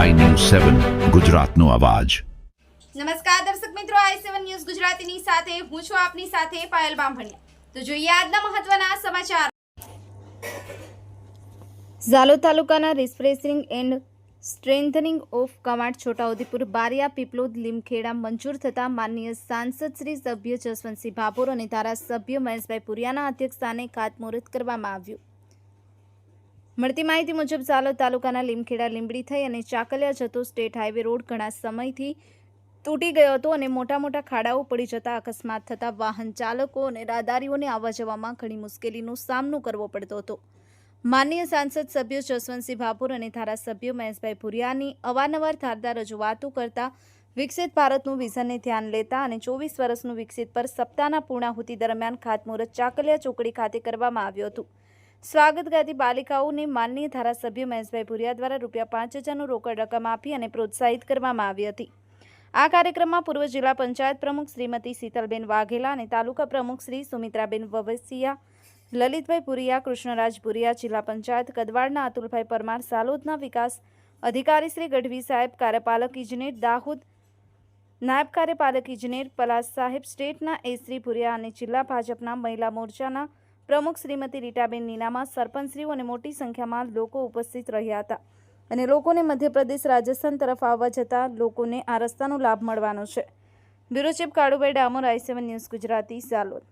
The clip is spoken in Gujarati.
સેવન, ગુજરાતનો અવાજ. નમસ્કાર દર્શક મિત્રો, આઈ સેવન ન્યૂઝ ગુજરાતીની સાથે હું છું આપની સાથે પાયલ બામભણિયા. તો જોઈએ આજના મહત્વના સમાચાર. ઝાલોદ તાલુકાના રિસ્પ્રેસિંગ એન્ડ સ્ટ્રેન્થનિંગ ઓફ કમાટ છોટાઉદેપુર બારિયા પીપલોદ લીમખેડા મંજૂર થતા માનનીય સાંસદ શ્રી સભ્ય જસવંતસિંહ ભાભોર અને ધારાસભ્ય મહેશભાઈ પુરિયાના અધ્યક્ષસ્થાને ખાતમુહૂર્ત કરવામાં આવ્યું. મળતી માહિતી મુજબ ઝાલોદ તાલુકાના લીમખેડા લીંબડી થઈ અને ચાકલિયા જતો સ્ટેટ હાઈવે રોડ ઘણા સમયથી તૂટી ગયો હતો અને મોટા મોટા ખાડાઓ પડી જતા અકસ્માત થતા વાહન ચાલકો અને રાહદારીઓને આવવા જવામાં ઘણી મુશ્કેલીનો સામનો કરવો પડતો હતો. માનનીય સાંસદ સભ્ય જસવંતસિંહ ભાપુર અને ધારાસભ્ય મહેશભાઈ ભુરિયાની અવારનવાર ધારદાર રજૂઆતો કરતા વિકસિત ભારતનું વિઝનને ધ્યાન લેતા અને ચોવીસ વર્ષનું વિકસિત પર સપ્તાહના પૂર્ણાહુતિ દરમિયાન ખાતમુહૂર્ત ચાકલિયા ચોકડી ખાતે કરવામાં આવ્યું હતું. સ્વાગત ગાતી બાલિકાઓને માનનીય ધારાસભ્ય મહેશભાઈ ભુરિયા દ્વારા રૂપિયા પાંચ હજારનું રોકડ રકમ આપી અને પ્રોત્સાહિત કરવામાં આવી હતી. આ કાર્યક્રમમાં પૂર્વ જિલ્લા પંચાયત પ્રમુખ શ્રીમતી શીતલબેન વાઘેલા અને તાલુકા પ્રમુખ શ્રી સુમિત્રાબેન વવસિયા, લલિતભાઈ પુરિયા કૃષ્ણરાજ પુરિયા જિલ્લા પંચાયત કદવાડના અતુલભાઈ પરમાર, સાલોદના વિકાસ અધિકારી શ્રી ગઢવી સાહેબ, કાર્યપાલક ઇજનેર દાહોદ, નાયબ કાર્યપાલક ઇજનેર પલાસ સાહેબ, સ્ટેટના એ શ્રી ભુરિયા અને જિલ્લા ભાજપના મહિલા મોરચાના પ્રમુખ શ્રીમતી રીટાબેન નીનામા સરપંચશ્રીઓ અને મોટી સંખ્યામાં લોકો ઉપસ્થિત રહ્યા હતા અને લોકોને મધ્યપ્રદેશ રાજસ્થાન તરફ આવવા જતાં લોકોને આ રસ્તાનો લાભ મળવાનો છે. Bureau chief Kalubhai Damor I seven news Gujarati Salod